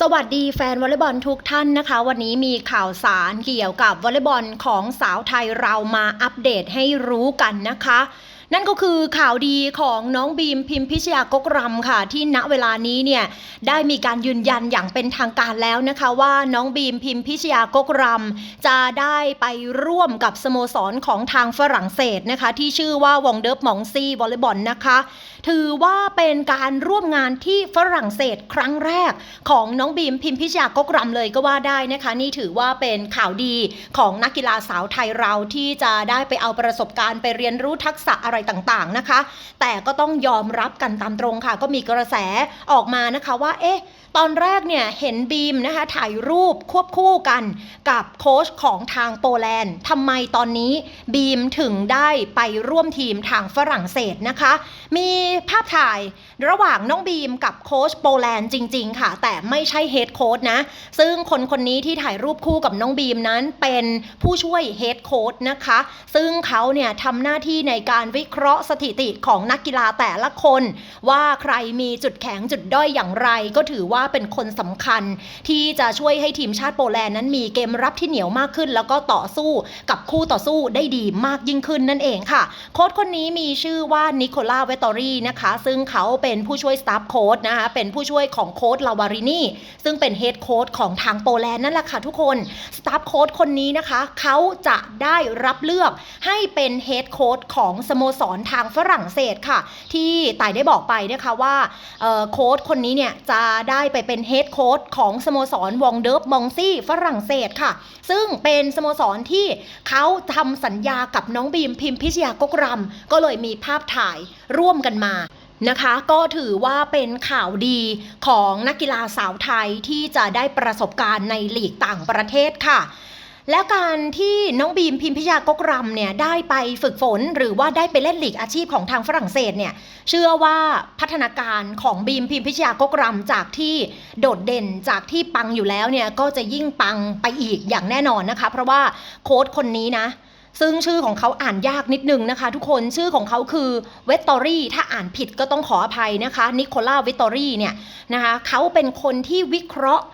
สวัสดีแฟนวอลเลย์บอลทุกท่านนะคะ วันนี้มีข่าวสารเกี่ยวกับวอลเลย์บอลของสาวไทยเรามาอัปเดตให้รู้กันนะคะ นั่นก็คือข่าวดีของน้องบีมพิมพิชยากกรำค่ะ ที่ณเวลานี้เนี่ยได้มีการยืนยันอย่างเป็นทางการแล้วนะคะว่าน้องบีมพิมพิชยากกรำจะได้ไปร่วมกับสโมสรของทางฝรั่งเศสนะคะ ที่ชื่อว่าวองเดิร์ฟมองซีวอลเลย์บอลนะคะ ถือว่าเป็นการร่วมงานที่ฝรั่งเศสครั้งแรกของน้องบีมพิมพิชยากกรำเลยก็ว่าได้นะคะ นี่ถือว่าเป็นข่าวดีของนักกีฬาสาวไทยเราที่จะได้ไปเอาประสบการณ์ไปเรียนรู้ทักษะอะไรต่างๆนะคะ แต่ก็ต้องยอมรับกันตามตรงค่ะ ก็มีกระแสออกมานะคะว่าเอ๊ะตอนแรกเนี่ยเห็นบีมนะคะถ่ายรูปควบคู่กันกับโค้ชของทางโปแลนด์ทำไมตอนนี้บีมถึงได้ไปร่วมทีมทางฝรั่งเศสนะคะ มีภาพถ่ายระหว่างน้องบีมกับโค้ชโปแลนด์จริง ๆ ค่ะ แต่ไม่ใช่เฮดโค้ชนะ ซึ่งคนคนนี้ที่ถ่ายรูปคู่กับน้องบีมนั้นเป็นผู้ช่วยเฮดโค้ชนะคะ ซึ่งเขาเนี่ยทำหน้าที่ในการวิเคราะห์สถิติของนักกีฬาแต่ละคน ว่าใครมีจุดแข็งจุดด้อยอย่างไร ก็ถือว่าเป็นคนสำคัญ ที่จะช่วยให้ทีมชาติโปแลนด์นั้นมีเกมรับที่เหนียวมากขึ้น แล้วก็ต่อสู้กับคู่ต่อสู้ได้ดีมากยิ่งขึ้นนั่นเองค่ะ โค้ชคนนี้มีชื่อว่านิโคล่าเวตอรี่นะคะ ซึ่งเขาเป็นผู้ช่วยสตาฟโค้ชนะคะเป็นผู้ช่วยของโค้ชลาวารินีซึ่งเป็นเฮดโค้ชของทางโปแลนด์นั่นแหละค่ะทุกคนสตาฟโค้ชคนนี้นะคะ เขาจะได้รับเลือกให้เป็นเฮดโค้ชของสโมสรทางฝรั่งเศสค่ะ ที่ต่ายได้บอกไปนะคะว่าโค้ชคนนี้เนี่ยจะได้ไปเป็นเฮดโค้ชของสโมสรวองเดิร์ฟมองซี่ฝรั่งเศสค่ะ ซึ่งเป็นสโมสรที่เขาทำสัญญากับน้องบีมพิมพิชยากกรำก็เลยมีภาพถ่ายร่วมกันมานะคะก็ถือว่าเป็นข่าวดีของนักกีฬาสาวไทยที่จะได้ประสบการณ์ในหลีกต่างประเทศค่ะ แล้วการที่น้องบีมพิมพิชยากกรำเนี่ยได้ไปฝึกฝนหรือว่าได้ไปเล่นลีกอาชีพของทางฝรั่งเศสเนี่ยเชื่อว่าพัฒนาการของบีมพิมพิชยากกรำจากที่โดดเด่นจากที่ปังอยู่แล้วเนี่ยก็จะยิ่งปังไปอีกอย่างแน่นอนนะคะ เพราะว่าโค้ชคนนี้นะซึ่งชื่อของเขาอ่านยากนิดนึงนะคะ ทุกคนชื่อของเขาคือเวตตอรี่ถ้าอ่านผิดก็ต้องขออภัยนะคะนิโคล่าเวตตอรี่เนี่ยนะคะเขาเป็นคนที่วิเคราะห์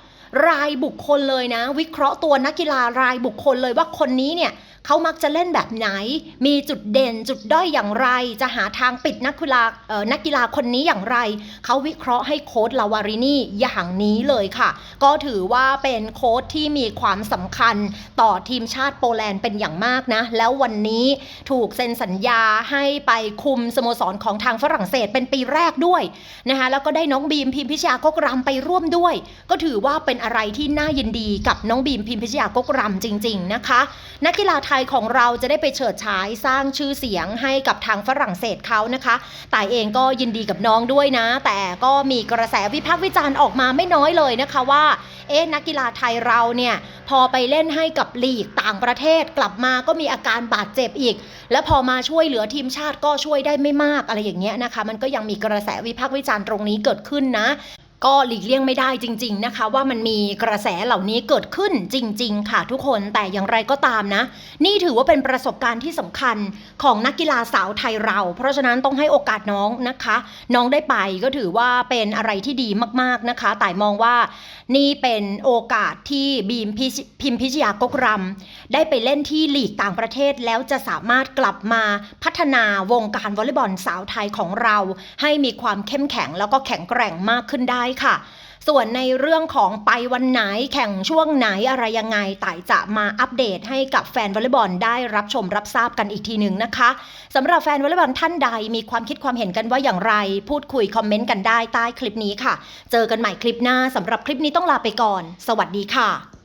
รายบุคคลเลยนะ วิเคราะห์ตัวนักกีฬารายบุคคลเลยว่าคนนี้เนี่ยเขามักจะเล่นแบบไหน มีจุดเด่นจุดด้อยอย่างไร จะหาทางปิดนักกีฬานักกีฬาคนนี้อย่างไร เขาวิเคราะห์ให้โค้ดลาวารินีอย่างนี้เลยค่ะ ก็ถือว่าเป็นโค้ดที่มีความสำคัญต่อทีมชาติโปแลนด์เป็นอย่างมากนะ แล้ววันนี้ถูกเซ็นสัญญาให้ไปคุมสโมสรของทางฝรั่งเศสเป็นปีแรกด้วยนะคะ แล้วก็ได้น้องบีมพิมพิชยากกรำไปร่วมด้วย ก็ถือว่าเป็นอะไรที่น่ายินดีกับน้องบีมพิมพิชยากกรำจริง ๆนะคะ นักกีฬาไทยของเราจะได้ไปเฉิดฉายสร้างชื่อเสียงให้กับทางฝรั่งเศสเขานะคะแต่ายเองก็ยินดีกับน้องด้วยนะ แต่ก็มีกระแสวิพากษ์วิจารณ์ออกมาไม่น้อยเลยนะคะว่า เอ๊ะนักกีฬาไทยเราเนี่ยพอไปเล่นให้กับลีกต่างประเทศกลับมาก็มีอาการบาดเจ็บอีก แล้วพอมาช่วยเหลือทีมชาติก็ช่วยได้ไม่มากอะไรอย่างเงี้ยนะคะ มันก็ยังมีกระแสวิพากษ์วิจารณ์ตรงนี้เกิดขึ้นนะ ก็หลีกเลี่ยงไม่ได้จริง ๆนะคะ ว่ามันมีกระแสเหล่านี้เกิดขึ้นจริง ๆ ค่ะทุกคนแต่อย่างไรก็ตามนะ นี่ถือว่าเป็นประสบการณ์ที่สำคัญของนักกีฬาสาวไทยเรา เพราะฉะนั้นต้องให้โอกาสน้องนะคะ น้องได้ไปก็ถือว่าเป็นอะไรที่ดีมากๆนะคะแต่มองว่านี่เป็นโอกาสที่บีมพิชพิมพิชยากกรำได้ไปเล่นที่ลีกต่างประเทศแล้วจะสามารถกลับมาพัฒนาวงการวอลเลย์บอลสาวไทยของเรา ให้มีความเข้มแข็งแล้วก็แข็งแกร่งมากขึ้นได้ค่ะ ส่วนในเรื่องของไปวันไหนแข่งช่วงไหนอะไรยังไงต่ายจะมาอัปเดตให้กับแฟนวอลเลย์บอลได้รับชมรับทราบกันอีกทีหนึ่งนะคะสำหรับแฟนวอลเลย์บอลท่านใดมีความคิดความเห็นกันว่าอย่างไร พูดคุยคอมเมนต์กันได้ใต้คลิปนี้ค่ะ เจอกันใหม่คลิปหน้าสำหรับคลิปนี้ต้องลาไปก่อน สวัสดีค่ะ